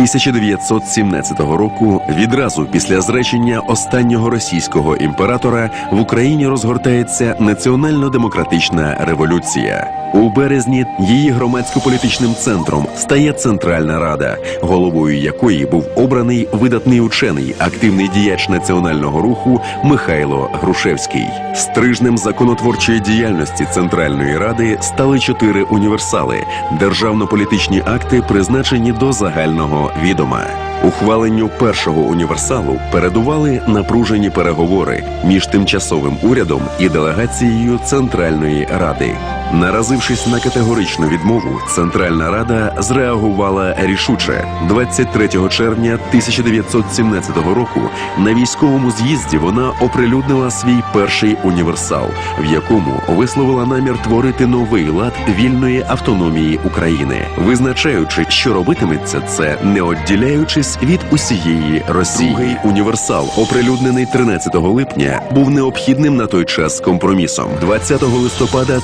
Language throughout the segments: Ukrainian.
1917 року, відразу після зречення останнього російського імператора, в Україні розгортається національно-демократична революція. У березні її громадсько-політичним центром стає Центральна Рада, головою якої був обраний видатний учений, активний діяч національного руху Михайло Грушевський. Стрижнем законотворчої діяльності Центральної Ради стали чотири універсали державно-політичні акти, призначені до загального відома. Ухваленню першого універсалу передували напружені переговори між тимчасовим урядом і делегацією Центральної Ради. Наразившись на категоричну відмову, Центральна Рада зреагувала рішуче 23 червня 1917 року. На військовому з'їзді вона оприлюднила свій перший універсал, в якому висловила намір творити новий лад вільної автономії України, визначаючи, що робитиметься це, не відділяючись від усієї Росії. Другий універсал, оприлюднений 13 липня, був необхідним на той час компромісом. 20 листопада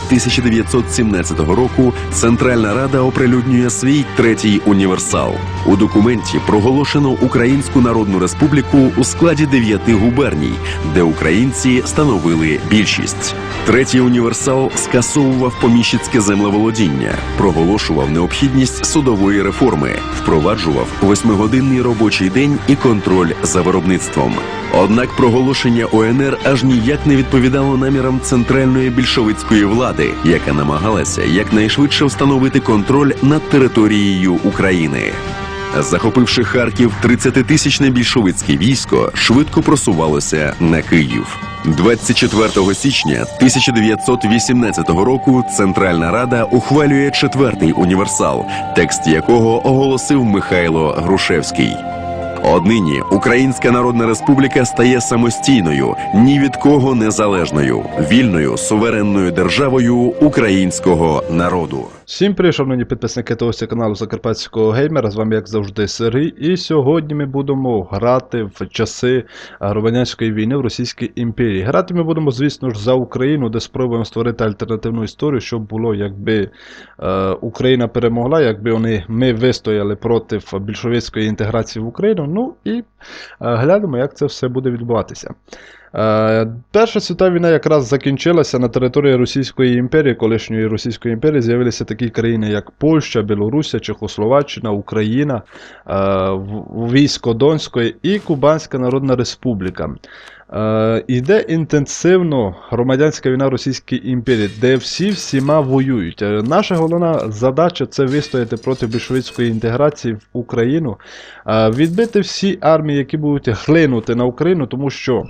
1917 року Центральна Рада оприлюднює свій третій універсал. У документі проголошено Українську Народну Республіку у складі дев'яти губерній, де українці становили більшість. Третій універсал скасовував поміщицьке землеволодіння, проголошував необхідність судової реформи, впроваджував восьмигодинний робочий день і контроль за виробництвом. Однак проголошення ОНР аж ніяк не відповідало намірам центральної більшовицької влади, яка намагалася якнайшвидше встановити контроль над територією України. Захопивши Харків, 30-тисячне більшовицьке військо швидко просувалося на Київ. 24 січня 1918 року Центральна Рада ухвалює четвертий універсал, текст якого оголосив Михайло Грушевський. Однині Українська Народна Республіка стає самостійною, ні від кого незалежною, вільною суверенною державою українського народу. Всім привіт, шановні підписники того каналу Закарпатського геймера. З вами, як завжди, Сергій. І сьогодні ми будемо грати в часи громадянської війни в Російській імперії. Грати ми будемо, звісно ж, за Україну, де спробуємо створити альтернативну історію, щоб було, якби е, Україна перемогла, якби вони, ми вистояли проти більшовицької інтеграції в Україну. Ну і е, глянемо, як це все буде відбуватися. Е, Перша світова війна якраз закінчилася на території Російської імперії, колишньої Російської імперії, з'явилися такі країни, як Польща, Білорусія, Чехословаччина, Україна, е, військо Донської і Кубанська Народна Республіка. Е, Іде інтенсивно громадянська війна Російської імперії, де всі всіма воюють. Е, Наша головна задача це вистояти проти більшовицької інтеграції в Україну, е, відбити всі армії, які будуть глинути на Україну, тому що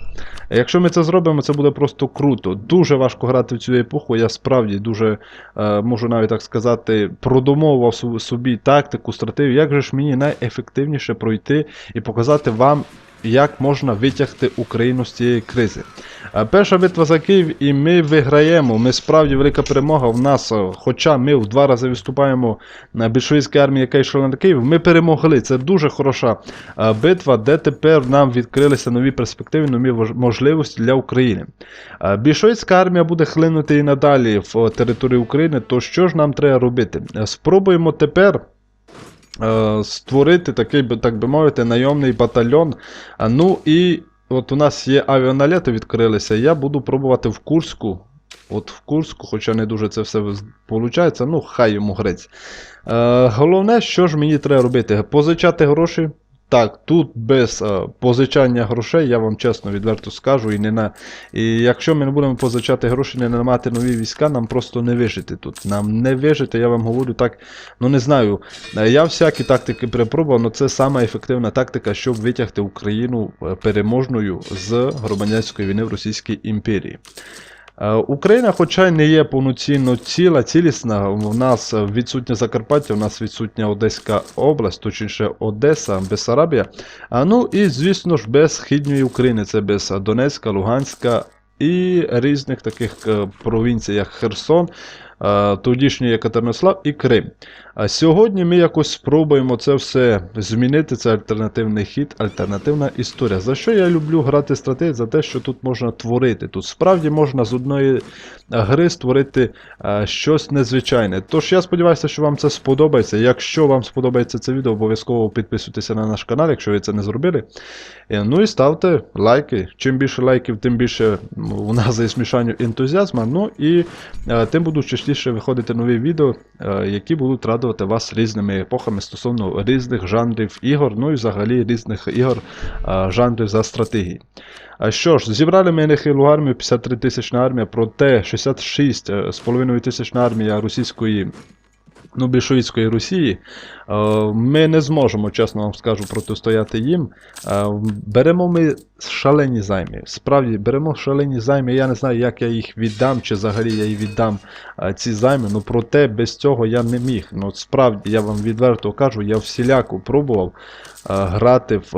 якщо ми це зробимо, це буде просто круто. Дуже важко грати в цю епоху. Я справді дуже е, можу навіть так сказати, продумовував собі тактику, стратегію, як же ж мені найефективніше пройти і показати вам. Як можна витягти Україну з цієї кризи? Е, Перша битва за Київ, і ми виграємо. Ми справді велика перемога в нас. е, Хоча ми в два рази виступаємо на більшовицькій армії, яка йшла на Київ. Ми перемогли. Це дуже хороша е, битва, де тепер нам відкрилися нові перспективи, нові можливості для України. Більшовицька армія буде хлинути і надалі в територію України. То що ж нам треба робити? Спробуємо тепер. Е, Створити такий, так би мовити, найомний батальйон. Ну і от у нас є авіаналети відкрилися. Я буду пробувати в Курську. От в Курську, хоча не дуже це все виходить, ну хай йому грець. Е, головне, що ж мені треба робити? Позичати гроші. Так, тут без е, позичання грошей, я вам чесно відверто скажу, і не на. І якщо ми не будемо позичати гроші, не намати нові війська, нам просто не вижити тут. Нам не вижити, я вам говорю так, ну не знаю. Е, Я всякі тактики перепробував, але це сама ефективна тактика, щоб витягти Україну е, переможною з громадянської війни в Російській імперії. Е, Україна, хоча й не є повноцінно ціла, цілісна, в нас відсутня Закарпаття, у нас відсутня Одеська область, точніше Одеса, Бесарабія. А ну і, звісно ж, без східної України, це без Донецька, Луганська і різних таких е, провінцій, як Херсон, е, тодішній Екатеринослав і Крим. А сьогодні ми якось спробуємо це все змінити. Це альтернативний хід, альтернативна історія. За що я люблю грати стратегію? За те, що тут можна творити. Тут справді можна з одної гри створити е, щось незвичайне. Тож я сподіваюся, що вам це сподобається. Якщо вам сподобається це відео, обов'язково підписуйтеся на наш канал, якщо ви це не зробили. Е, Ну і ставте лайки. Чим більше лайків, тим більше у нас є смішання ентузіазму. Ну і е, тим будуть частіше виходити нові відео, які будуть радувати вас різними епохами стосовно різних жанрів ігор, ну і взагалі різних ігор, жанрів за стратегії. А що ж, зібрали ми нехилу армію, 53 тисячна армія, проте 66,5 тисячна армія російської. Ну, більшовицької Росії, е, ми не зможемо, чесно вам скажу, протистояти їм. Е, Беремо ми шалені займи. Справді, беремо шалені займи. Я не знаю, як я їх віддам, чи взагалі я їх віддам е, ці займи. Ну проте без цього я не міг. Ну, справді, я вам відверто кажу, я всіляко пробував грати в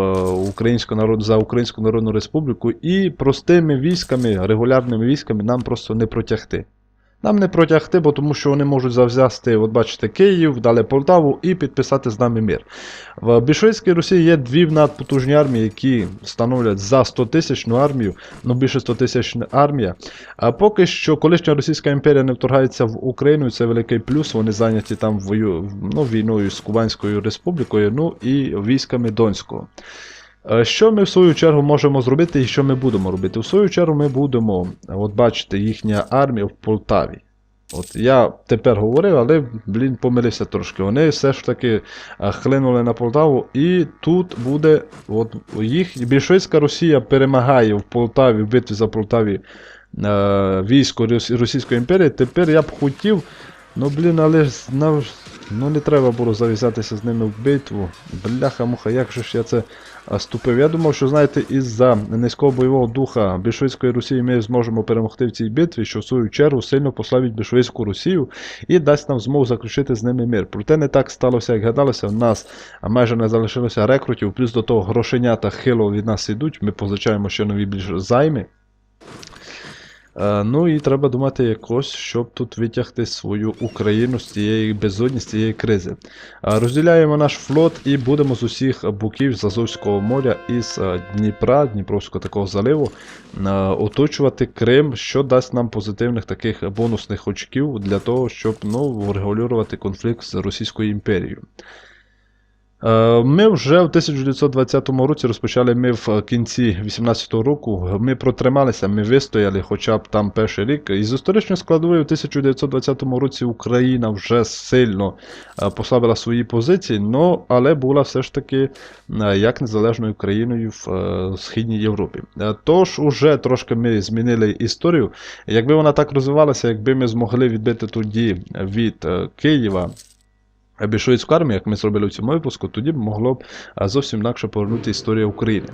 українську народ за Українську Народну Республіку і простими військами, регулярними військами нам просто не протягти. Нам не протягти, бо тому що вони можуть завзяти, от бачите, Київ, далі Полтаву і підписати з нами мир. В більшовицькій Росії є дві надпотужні армії, які становлять за 100 тисячну армію, ну більше 100 тисячна армія. А поки що колишня Російська імперія не вторгається в Україну, це великий плюс. Вони зайняті там вою, ну, війною з Кубанською республікою, ну і військами Донського. Е, Що ми в свою чергу можемо зробити і що ми будемо робити? В свою чергу ми будемо, от бачите, їхня армія в Полтаві. От я тепер говорив, але, блін, помилився трошки. Вони все ж таки е, хлинули на Полтаву, і тут буде от їх більшовицька Росія перемагає в Полтаві, в битві за Полтаві е, військо Російської імперії. Тепер я б хотів, ну блін, але ж ну, не треба було зав'язатися з ними в битву. Бляха-муха, як же ж я це ступив? Я думав, що знаєте, із-за низького бойового духа більшовицької Росії ми зможемо перемогти в цій битві, що в свою чергу сильно послабить більшовицьку Росію і дасть нам змогу заключити з ними мир. Проте не так сталося, як гадалося. В нас майже не залишилося рекрутів, плюс до того грошенята хило від нас йдуть. Ми позичаємо ще нові більш займи. Е, Ну і треба думати якось, щоб тут витягти свою Україну з цієї безодні, з цієї кризи. Е, Розділяємо наш флот і будемо з усіх боків з Азовського моря із е, Дніпра, Дніпровського такого заливу, оточувати Крим, що дасть нам позитивних таких бонусних очків для того, щоб ну, врегулювати конфлікт з Російською імперією. Е, Ми вже в 1920 році розпочали ми в кінці 18-го року. Ми протрималися, ми вистояли хоча б там перший рік. Із історичної складової в 1920 році Україна вже сильно е, послабила свої позиції, но, але була все ж таки е, як незалежною країною в Східній Європі. Тож уже трошки ми змінили історію. Якби вона так розвивалася, якби ми змогли відбити тоді від Києва більшовицьку армію, як ми зробили в цьому випуску, тоді б могло б зовсім інакше повернути історія України.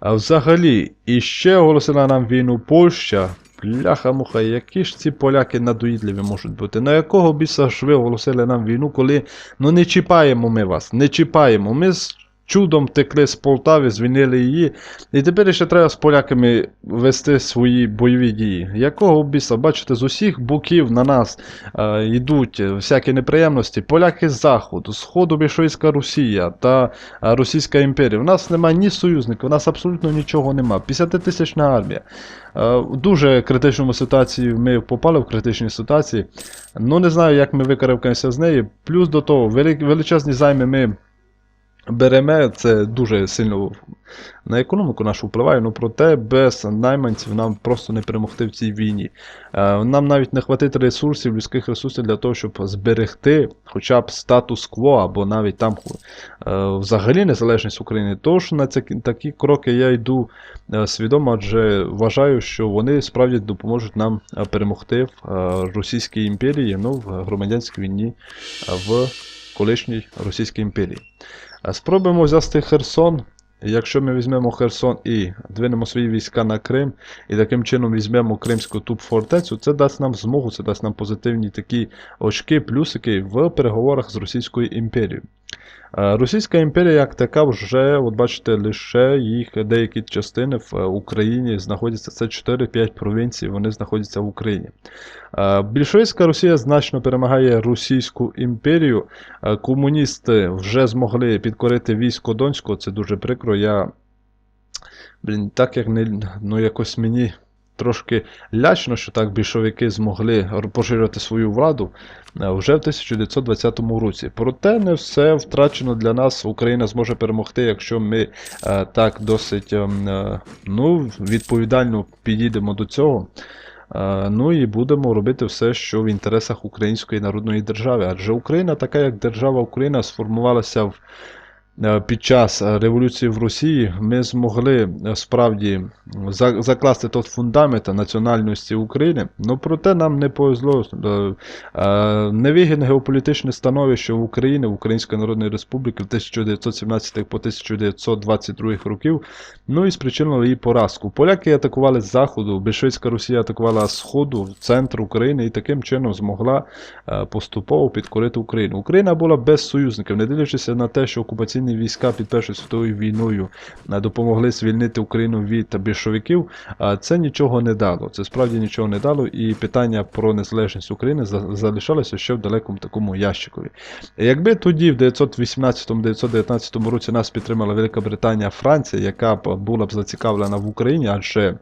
А взагалі, іще оголосила нам війну Польща. Бляха-муха, які ж ці поляки надоїдливі можуть бути. На якого біса ж ви оголосили нам війну, коли ну не чіпаємо ми вас, не чіпаємо. Ми чудом текли з Полтави, звільнили її. І тепер ще треба з поляками вести свої бойові дії. Якого біса, бачите, з усіх боків на нас е, йдуть всякі неприємності. Поляки з заходу, сходу більшовицька Росія та е, Російська імперія. У нас немає ні союзників, у нас абсолютно нічого немає. 50-тисячна армія. Е, В дуже критичному ситуації ми попали в критичні ситуації. Ну не знаю, як ми викарабкаємося з неї. Плюс до того, величезні займи ми беремо, це дуже сильно на економіку нашу впливає, ну проте без найманців нам просто не перемогти в цій війні. Е, Нам навіть не хватить ресурсів, людських ресурсів для того, щоб зберегти хоча б статус-кво, або навіть там е, взагалі незалежність України. Тож на ці, такі кроки я йду е, свідомо, адже вважаю, що вони справді допоможуть нам перемогти в Російській імперії, ну, в громадянській війні в колишній Російській імперії. Спробуємо взяти Херсон. Якщо ми візьмемо Херсон і двинемо свої війська на Крим, і таким чином візьмемо Кримську туб фортецю, це дасть нам змогу, це дасть нам позитивні такі очки, плюсики в переговорах з Російською імперією. Е, Російська імперія як така вже, от бачите, лише їх деякі частини в Україні знаходяться. Це 4-5 провінцій, вони знаходяться в Україні. Е, Більшовицька Росія значно перемагає Російську імперію. Е, Комуністи вже змогли підкорити військо Донського, це дуже прикро. Я, блін, так як не, ну якось мені трошки лячно, що так більшовики змогли поширювати свою владу е, вже в 1920 році. Проте не все втрачено для нас. Україна зможе перемогти, якщо ми е, так досить ем, е, ну, відповідально підійдемо до цього. Ну і будемо робити все, що в інтересах Української народної держави. Адже Україна, така як держава Україна, сформувалася в, під час е, революції в Росії. Ми змогли е, справді закласти тот фундамент національності України. Ну проте нам не повезло. Е, е, Невигідне геополітичне становище в Української Народної Республіки в 1917 по 1922 років Ну і спричинило її поразку. Поляки атакували з заходу, більшовицька Росія атакувала сходу, центр України і таким чином змогла е, поступово підкорити Україну. Україна була без союзників, не дивлячись на те, що окупаційні війська під Першою світовою війною е, допомогли звільнити Україну від більшовиків. Це нічого не дало. Це справді нічого не дало, і питання про незалежність України залишалося ще в далекому такому ящикові. Якби тоді, в 918-919 році, нас підтримала Велика Британія, Франція, яка була б зацікавлена в Україні, адже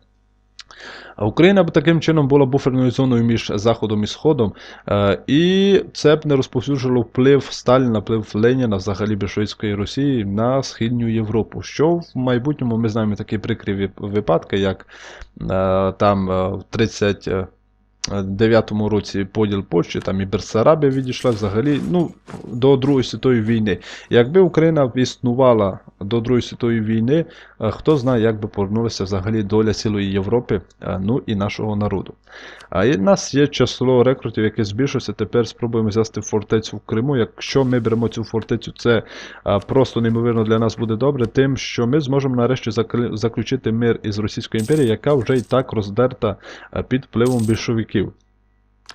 Україна б таким чином була буферною зоною між Заходом і Сходом, е, і це б не розповсюджувало вплив Сталіна, вплив Леніна, взагалі більшовицької Росії на Східню Європу. Що в майбутньому ми знаємо такі прикрі випадки, як е, там е, в 30. Е, 9-му році поділ Польщі, там і Берсарабія відійшла взагалі ну, до Другої світової війни. Якби Україна існувала до Другої світової війни, е, хто знає, як би повернулася взагалі доля цілої Європи, е, ну і нашого народу. А і нас є число рекрутів, яке збільшується. Тепер спробуємо взяти фортецю в Криму. Якщо ми беремо цю фортецю, це е, просто неймовірно для нас буде добре, тим, що ми зможемо нарешті заключити мир із Російською імперією, яка вже і так роздерта е, під впливом більшовиків.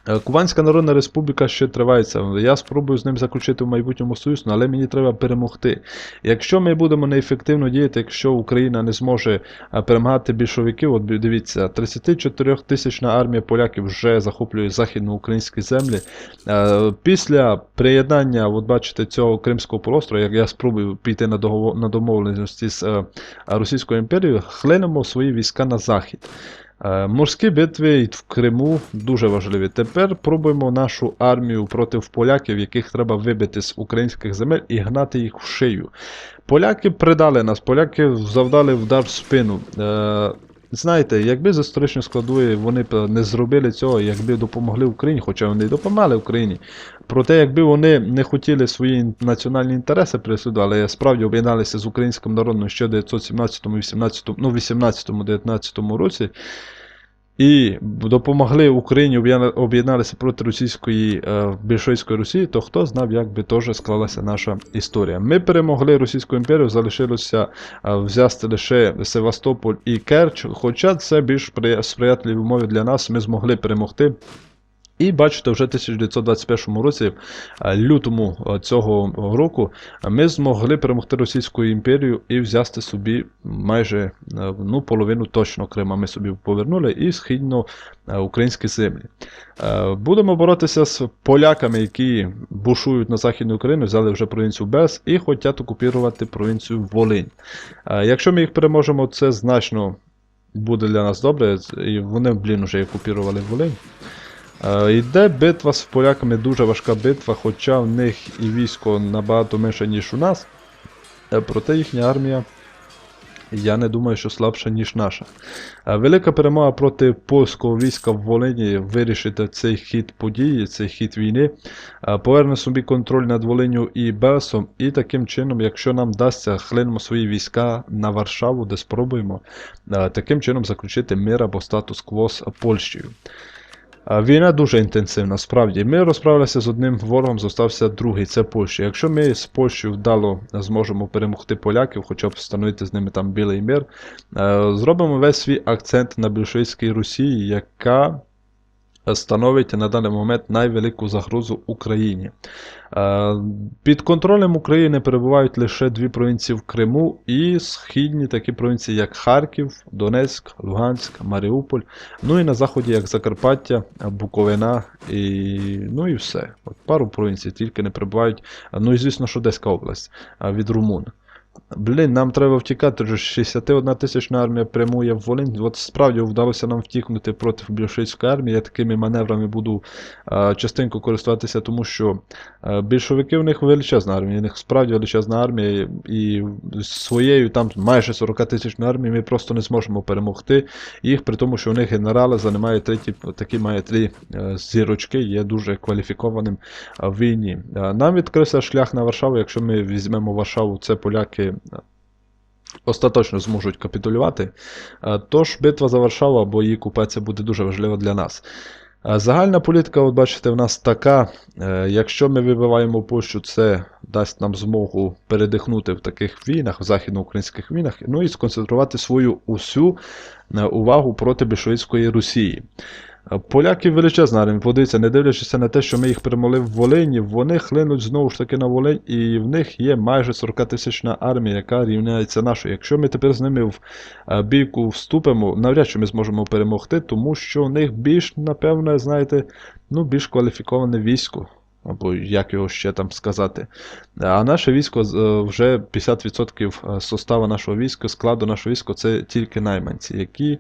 Е, Кубанська Народна Республіка ще тривається. Я спробую з ним заключити в майбутньому союз, ну, але мені треба перемогти. Якщо ми будемо неефективно діяти, якщо Україна не зможе е, перемагати більшовиків, от дивіться, 34 тисячна армія поляків вже захоплює західноукраїнські землі. Е, Після приєднання, от бачите, цього Кримського полуострова, як я спробую піти на домовленості з Російською імперією, хлинемо свої війська на захід. Е, Морські битви в Криму дуже важливі. Тепер пробуємо нашу армію проти поляків, яких треба вибити з українських земель і гнати їх в шию. Поляки придали нас, поляки завдали вдар в спину. Знаєте, якби з історичної складової вони б не зробили цього, якби допомогли Україні, хоча вони й допомагали Україні. Проте, якби вони не хотіли свої національні інтереси переслідували, але справді об'єдналися з українським народом ще в 1917, 18, ну, 18-19 році, і допомогли Україні об'єдна- об'єдналися проти російської е, більшовицької Росії, то хто знав, як би теж склалася наша історія. Ми перемогли Російську імперію, залишилося е, взяти лише Севастополь і Керч, хоча це більш спри- сприятливі умови для нас, ми змогли перемогти. І бачите, вже в 1921 році, е, лютому е, цього року, ми змогли перемогти Російську імперію і взяти собі майже е, ну, половину точно Крима. Ми собі повернули і східно е, українські землі. Будемо боротися з поляками, які бушують на Західну Україну, взяли вже провінцію Бес і хочуть окупувати провінцію Волинь. Якщо ми їх переможемо, це значно буде для нас добре. І вони, блін, вже окупували Волинь. Е, Йде битва з поляками, дуже важка битва, хоча в них і військо набагато менше, ніж у нас. Е, Проте їхня армія, я не думаю, що слабша, ніж наша. Е, Велика перемога проти польського війська в Волині вирішити цей хід події, цей хід війни, поверне собі контроль над Волиню і Белсом, і таким чином, якщо нам вдасться, хлинемо свої війська на Варшаву, де спробуємо таким чином заключити мир або статус-кво з Польщею. Війна дуже інтенсивна, справді. Ми розправилися з одним ворогом, зостався другий, це Польща. Якщо ми з Польщею вдало зможемо перемогти поляків, хоча б встановити з ними там білий мир, е, зробимо весь свій акцент на більшовицькій Росії, яка становить на даний момент найвелику загрозу Україні. Е, Під контролем України перебувають лише дві провінції в Криму і східні такі провінції, як Харків, Донецьк, Луганськ, Маріуполь. Ну і на заході, як Закарпаття, Буковина і ну і все. От пару провінцій тільки не перебувають. Ну і звісно, що Одеська область від Румун. Блін, нам треба втікати, вже 61 тисячна армія прямує в Волинь. От справді вдалося нам втікнути проти більшовицької армії. Я такими маневрами буду а, частенько користуватися, тому що а, більшовики в них величезна армія, у них справді величезна армія, і своєю там майже 40 тисячною армією ми просто не зможемо перемогти їх, при тому, що у них генерали займають треті, такі має три е, зірочки, є дуже кваліфікованим в війні. Нам відкрився шлях на Варшаву, якщо ми візьмемо Варшаву, це поляки остаточно зможуть капітулювати. Е, Тож битва за Варшаву або її окупація буде дуже важлива для нас. Е, Загальна політика, от бачите, в нас така. е, Якщо ми вибиваємо Польщу, це дасть нам змогу передихнути в таких війнах, в західноукраїнських війнах, ну і сконцентрувати свою усю увагу проти більшовицької Росії. Поляки величезна армія, подивіться, не дивлячись на те, що ми їх перемогли в Волині, вони хлинуть знову ж таки на Волинь, і в них є майже 40 тисячна армія, яка рівняється нашою. Якщо ми тепер з ними в е, бійку вступимо, навряд чи ми зможемо перемогти, тому що у них більш, напевно, знаєте, ну, більш кваліфіковане військо. Або як його ще там сказати. А наше військо е, вже 50% составу нашого війська, складу нашого війська це тільки найманці, які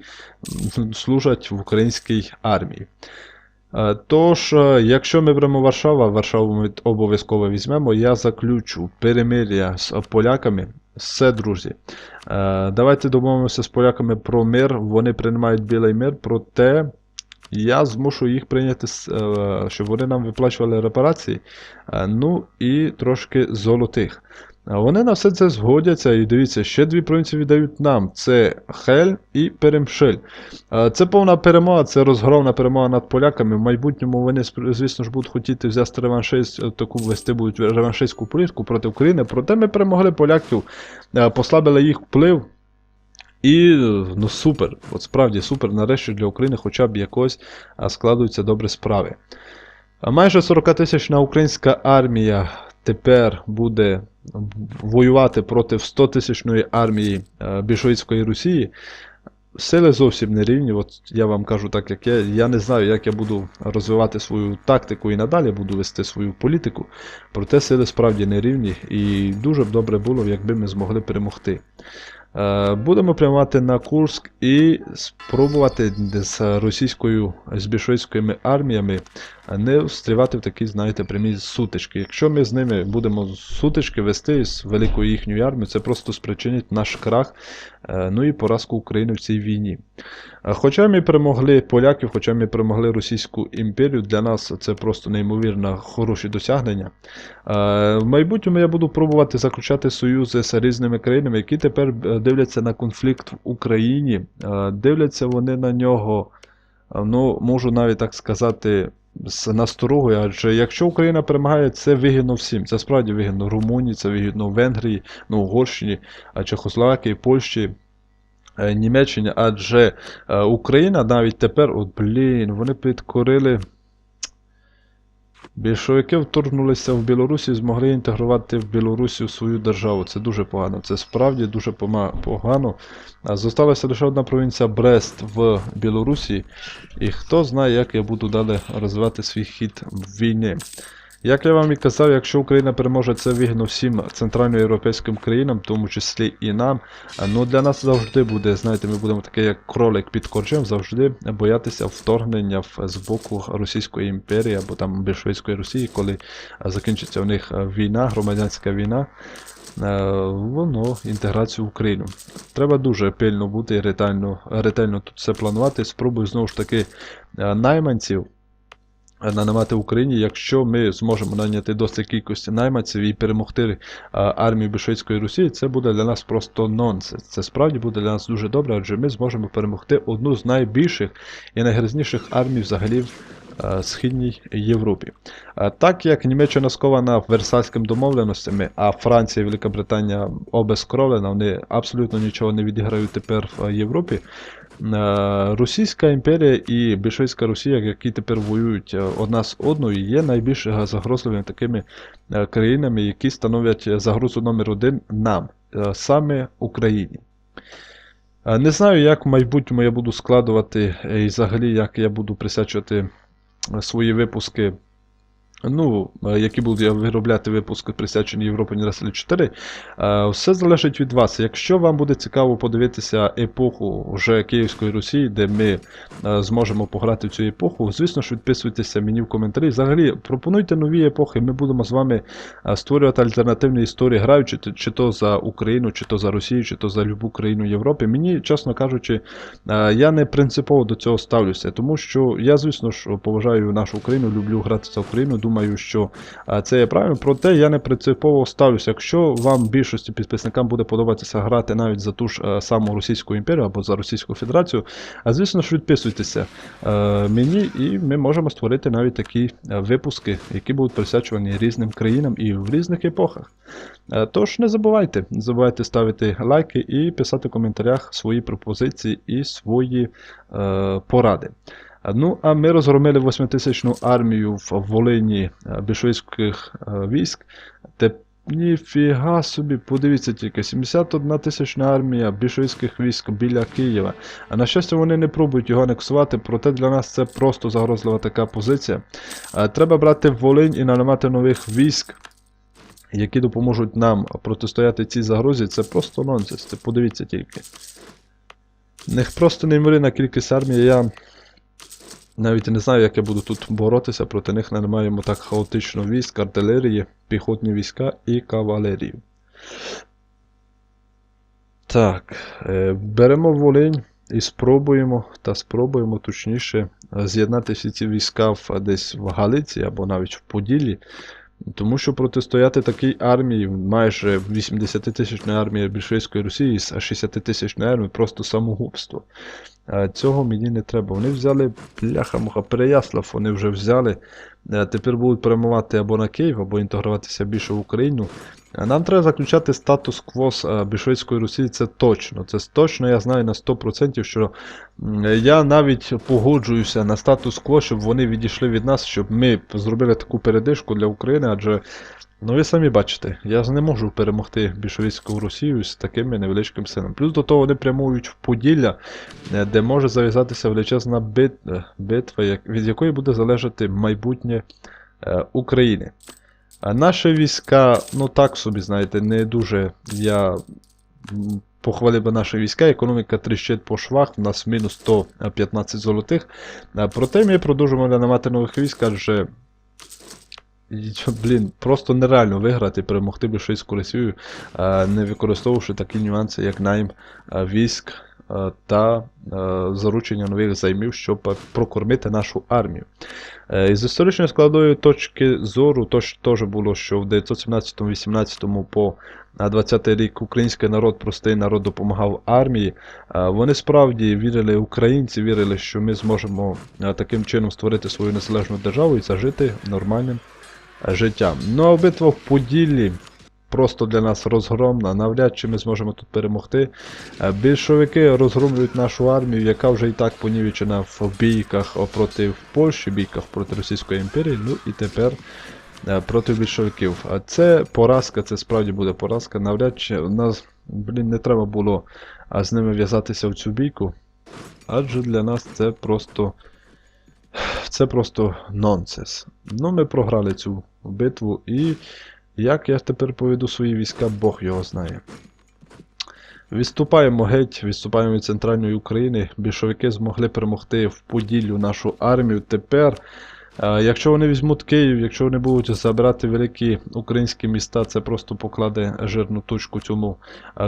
служать в українській армії. Е, Тож, е, якщо ми беремо Варшаву, Варшаву ми обов'язково візьмемо, я заключу перемир'я з поляками. Все, друзі. Е, Давайте домовимося з поляками про мир. Вони приймають білий мир, проте я змушу їх прийняти, е, щоб вони нам виплачували репарації, е, ну і трошки золотих. Е, Вони на все це згодяться, і дивіться, ще дві провінції віддають нам: це Хель і Перемшель. Це повна перемога, це розгромна перемога над поляками. В майбутньому вони, звісно ж, будуть хотіти взяти реваншист, таку вести будуть реваншистську політику проти України. Проте ми перемогли поляків, послабили їх вплив. І ну супер, от справді супер, нарешті для України хоча б якось складуються добрі справи. Майже 40 тисячна українська армія тепер буде воювати проти 100 тисячної армії е, більшовицької Росії. Сили зовсім не рівні. От я вам кажу так, як я. Я не знаю, як я буду розвивати свою тактику і надалі буду вести свою політику. Проте сили справді не рівні, і дуже б добре було, якби ми змогли перемогти. Е, Будемо прямувати на Курск і спробувати з російською з більшовицькими арміями не встрівати в такі, знаєте, прямі сутички. Якщо ми з ними будемо сутички вести з великою їхньою армією, це просто спричинить наш крах, е, ну і поразку України в цій війні. Е, Хоча ми перемогли поляків, хоча ми перемогли Російську імперію, для нас це просто неймовірно хороші досягнення. Е, В майбутньому я буду пробувати заключати союзи з різними країнами, які тепер е, дивляться на конфлікт в Україні. Е, Дивляться вони на нього, е, ну, можу навіть так сказати, з насторогою, адже якщо Україна перемагає, це вигідно всім. Це справді вигідно Румунії, це вигідно Венгрії, ну, Угорщині, Чехословакії, Польщі. Німеччині, адже Україна навіть тепер, от блін, вони підкорили. Більшовики вторгнулися в Білорусі і змогли інтегрувати в Білорусі свою державу. Це дуже погано. Це справді дуже погано. Зосталася лише одна провінція Брест в Білорусі. І хто знає, як я буду далі розвивати свій хід в війні. Як я вам і казав, якщо Україна переможе, це вигідно всім центральноєвропейським країнам, в тому числі і нам. Ну для нас завжди буде, знаєте, ми будемо таке як кролик під корчем, завжди боятися вторгнення з боку Російської імперії або там більшовицької Росії, коли закінчиться в них війна, громадянська війна. Воно інтеграцію в Україну. Треба дуже пильно бути і ретельно, ретельно тут все планувати. Спробую знову ж таки найманців нанимати в Україні, якщо ми зможемо найняти досить кількості найманців і перемогти армію більшовицької Росії, це буде для нас просто нонсенс. Це справді буде для нас дуже добре, адже ми зможемо перемогти одну з найбільших і найгрізніших армій взагалі в Східній Європі. Так як Німеччина скована Версальськими домовленостями, а Франція і Велика Британія обезкровлена, вони абсолютно нічого не відіграють тепер в Європі. Е, Російська імперія і більшовицька Росія, які тепер воюють е, одна з одною, є найбільш е, загрозливими такими країнами, які становлять загрозу номер один нам, саме Україні. Не знаю, як в майбутньому я буду складувати і взагалі, як я буду присвячувати е, свої випуски. Ну, е, які буду я виробляти випуски присвячені Європі Універсалі 4. Е, Все залежить від вас. Якщо вам буде цікаво подивитися епоху вже Київської Росії, де ми е, зможемо пограти в цю епоху, звісно ж, відписуйтеся мені в коментарі. Взагалі, пропонуйте нові епохи. Ми будемо з вами створювати альтернативні історії, граючи чи, то за Україну, чи то за Росію, чи то за любу країну Європи. Мені, чесно кажучи, я не принципово до цього ставлюся, тому що я, звісно ж, поважаю нашу Україну, люблю грати за Україну. Думаю, що е, це є правильно. Проте я не принципово ставлюся. Якщо вам більшості підписникам буде подобатися грати навіть за ту ж е, саму Російську імперію або за Російську Федерацію, а звісно ж відписуйтеся е, мені, і ми можемо створити навіть такі е, випуски, які будуть присвячувані різним країнам і в різних епохах. Е, Тож не забувайте, не забувайте ставити лайки і писати в коментарях свої пропозиції і свої е, поради. Ну, а ми розгромили 8000 армію в Волині е, більшовицьких е, військ. Те ніфіга собі, подивіться тільки, 71 тисячна армія більшовицьких військ біля Києва. А на щастя, вони не пробують його анексувати, проте для нас це просто загрозлива така позиція. Е, Треба брати Волинь і нанимати нових військ які допоможуть нам протистояти цій загрозі, це просто нонсенс. Це подивіться тільки. В них просто неймовірна кількість армії. Я навіть не знаю, як я буду тут боротися, проти них наймаємо так хаотично військ, артилерії, піхотні війська і кавалерію. Так, е, беремо Волинь і спробуємо, та спробуємо точніше з'єднати всі ці війська в, десь в Галиці або навіть в Поділлі. Тому що протистояти такій армії, майже 80 тисячної армії більшовицької Росії з 60 тисячної армії просто самогубство. Цього мені не треба. Вони взяли бляха-муха, Переяслав вони вже взяли. Е, Тепер будуть перемивати або на Київ, або інтегруватися більше в Україну. Е, Нам треба заключати статус-кво з е, більшовицької Росії, це точно. Це точно я знаю на 100%, що я навіть погоджуюся на статус-кво, щоб вони відійшли від нас, щоб ми зробили таку передишку для України, адже, ну ви самі бачите, я ж не можу перемогти більшовицьку Росію з такими невеличкими силами. Плюс до того вони прямують в Поділля, е, де може зав'язатися величезна бит, е, битва, від якої буде залежати майбутнє е, України. А наші війська, ну так собі, знаєте, не дуже я похвалив би наші війська. Економіка тріщить по швах, у нас мінус 115 золотих. Проте ми продовжуємо наймати нових військ, адже. Блін, просто нереально виграти, перемогти більшовицьку Росію, е, не використовувавши такі нюанси, як найм е, військ е, та заручення нових займів, щоб прокормити нашу армію. Із історичної складової точки зору, теж було, що в 917-18 по 20 рік український народ, простий народ допомагав армії. Вони справді вірили, українці вірили, що ми зможемо таким чином створити свою незалежну державу і зажити нормальним життям. Ну а битва в Поділлі просто для нас розгромна. Навряд чи ми зможемо тут перемогти. Е, Більшовики розгромлюють нашу армію, яка вже і так понівечена в бійках проти Польщі, бійках проти Російської імперії, ну і тепер е, проти більшовиків. А це поразка, це справді буде поразка. Навряд чи у нас, блін, не треба було з ними в'язатися в цю бійку. Адже для нас це просто. Це просто нонсенс. Ну, ми програли цю битву, і як я тепер поведу свої війська, Бог його знає. Відступаємо геть, відступаємо від центральної України. Більшовики змогли перемогти в Поділлю нашу армію. Тепер, якщо вони візьмуть Київ, якщо вони будуть забирати великі українські міста, це просто покладе жирну точку цьому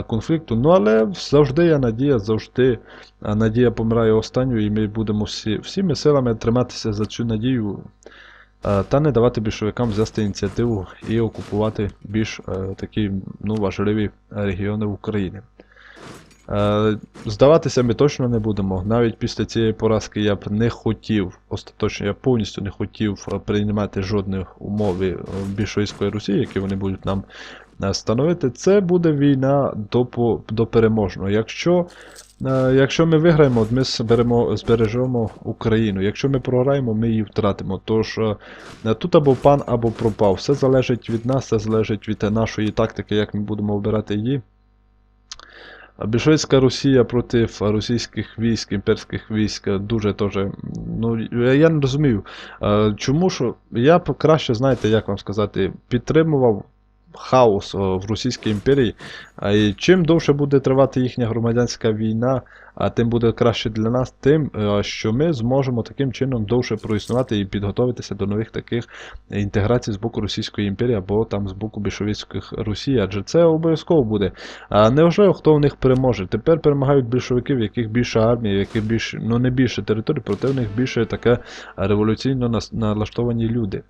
конфлікту. Ну але завжди є надія, завжди надія помирає останньою, і ми будемо всі, всіми силами триматися за цю надію. Та не давати більшовикам взяти ініціативу і окупувати більш е, такі ну, важливі регіони України. Е, Здаватися ми точно не будемо. Навіть після цієї поразки я б не хотів, остаточно я повністю не хотів е, приймати жодних умови е, Росії, які вони будуть нам становити. Це буде війна до, до переможного. Якщо, якщо ми виграємо, ми зберемо, збережемо Україну. Якщо ми програємо, ми її втратимо. Тож тут або пан, або пропав. Все залежить від нас, все залежить від нашої тактики, як ми будемо обирати її. А Росія проти російських військ, імперських військ е, дуже теж. Ну, я не розумію, е, чому ж я краще, знаєте, як вам сказати, підтримував хаос в Російській імперії. І чим довше буде тривати їхня громадянська війна, а тим буде краще для нас, тим, е, що ми зможемо таким чином довше проіснувати і підготуватися до нових таких інтеграцій з боку Російської імперії або там з боку більшовицьких Росії, адже це обов'язково буде. А неважливо, хто в них переможе. Тепер перемагають більшовики, в яких більша армія, в яких більше, ну не більше територій, проте в них більше таке революційно налаштовані люди.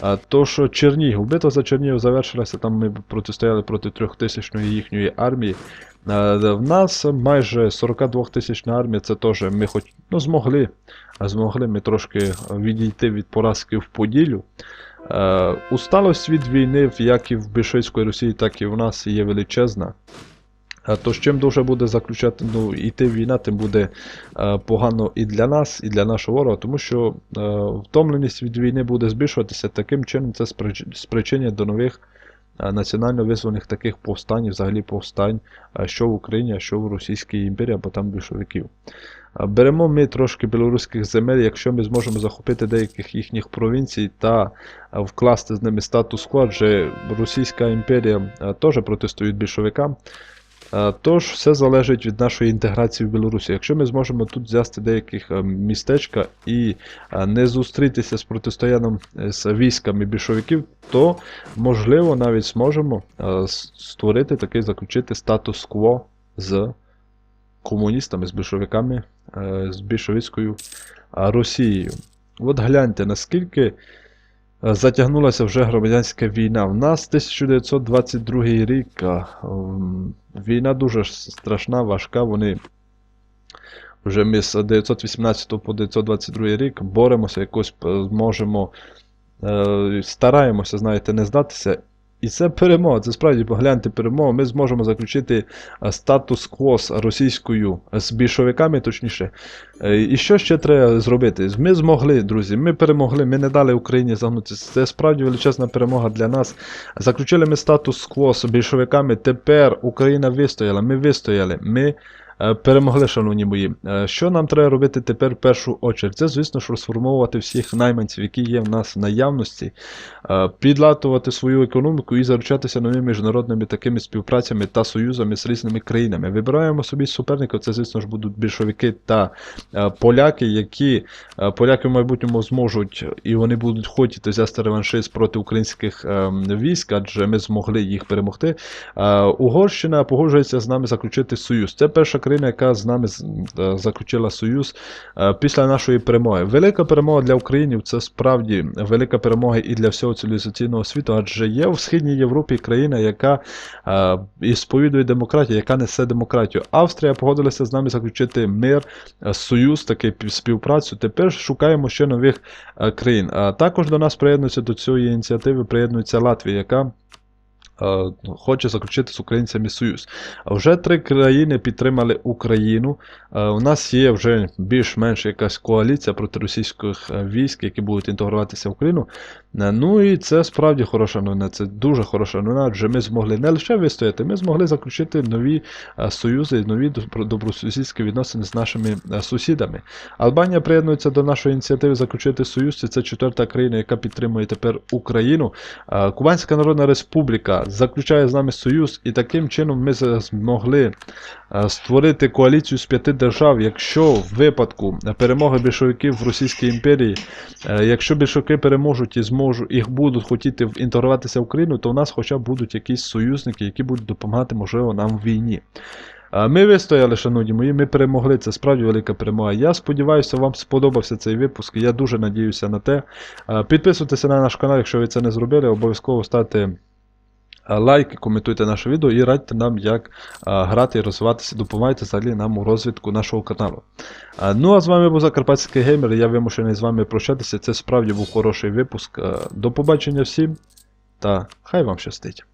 А то, що Чернігів, битва за Чернігів завершилася, там ми протистояли проти трьохтисячної їхньої армії. Е, В нас майже 42 тисячна армія, це теж ми хоч ну, змогли, змогли ми трошки відійти від поразки в Поділлю. Е, Усталость від війни, як і в більшовицької Росії, так і в нас є величезна. Е, Тож чим довше буде заключати ну, іти війна, тим буде е, погано і для нас, і для нашого ворога, тому що е, втомленість від війни буде збільшуватися. Таким чином це сприч- спричинять до нових національно визваних таких повстань, взагалі повстань, що в Україні, а що в Російській імперії, або там більшовиків. Беремо ми трошки білоруських земель, якщо ми зможемо захопити деяких їхніх провінцій та вкласти з ними статус-кво, адже Російська імперія теж протистоїть більшовикам. Е, Тож все залежить від нашої інтеграції в Білорусі. Якщо ми зможемо тут взяти деяких е, містечка і е, не зустрітися з протистоянням з військами більшовиків, то можливо навіть зможемо створити такий заключити статус-кво з комуністами, з більшовиками, з більшовицькою Росією. От гляньте, наскільки затягнулася вже громадянська війна. В нас 1922 рік. Війна дуже страшна, важка. Вони вже ми з 918 по 922 рік боремося, якось е, зможемо, е, стараємося, знаєте, не здатися. І це перемога, це справді погляньте перемогу. Ми зможемо заключити е, статус-кво з російською, е, з більшовиками, точніше. Е, І що ще треба зробити? Ми змогли, друзі, ми перемогли, ми не дали Україні загнутися. Це справді величезна перемога для нас. Заключили ми статус-кво з більшовиками. Тепер Україна вистояла, ми вистояли. Ми перемогли, шановні мої. Е, Що нам треба робити тепер в першу очередь? Це, звісно ж, розформовувати всіх найманців, які є в нас в наявності, е, підлатувати свою економіку і заручатися новими міжнародними такими співпрацями та союзами з різними країнами. Вибираємо собі суперників, це, звісно ж, будуть більшовики та е, поляки, які е, поляки в майбутньому зможуть і вони будуть хотіти взяти реваншист проти українських е, військ, адже ми змогли їх перемогти. Е, Угорщина погоджується з нами заключити союз. Це перша країна, яка з нами е, заключила союз е, після нашої перемоги. Велика перемога для українців це справді велика перемога і для всього цивілізаційного світу, адже є в Східній Європі країна, яка е, і сповідує демократію, яка несе демократію. Австрія погодилася з нами заключити мир, союз, такий співпрацю. Тепер шукаємо ще нових країн. Також до нас приєднується до цієї ініціативи, приєднується Латвія, яка хоче заключити з українцями союз. Вже три країни підтримали Україну. Е, У нас є вже більш-менш якась коаліція проти російських е, військ, які будуть інтегруватися в Україну. Е, Ну і це справді хороша новина. Це дуже хороша новина, адже ми змогли не лише вистояти, ми змогли заключити нові е, союзи, нові добро- добросусідські відносини з нашими е, сусідами. Албанія приєднується до нашої ініціативи заключити союз. Це четверта країна, яка підтримує тепер Україну. Кубанська Народна Республіка заключає з нами союз, і таким чином ми змогли створити коаліцію з п'яти держав. Якщо в випадку перемоги більшовиків в Російській імперії, якщо більшовики переможуть і зможуть їх будуть хотіти інтегруватися в Україну, то в нас хоча б будуть якісь союзники, які будуть допомагати, можливо, нам в війні. Ми вистояли, шановні мої, ми перемогли. Це справді велика перемога. Я сподіваюся, вам сподобався цей випуск. Я дуже надіюся на те. Підписуйтеся на наш канал, якщо ви це не зробили, обов'язково ставте лайки, коментуйте наше відео і радьте нам, як е, грати і розвиватися, допомагайте взагалі нам у розвитку нашого каналу. Е, Ну а з вами був Закарпатський геймер, я вимушений з вами прощатися. Це справді був хороший випуск. Е, До побачення всім та хай вам щастить.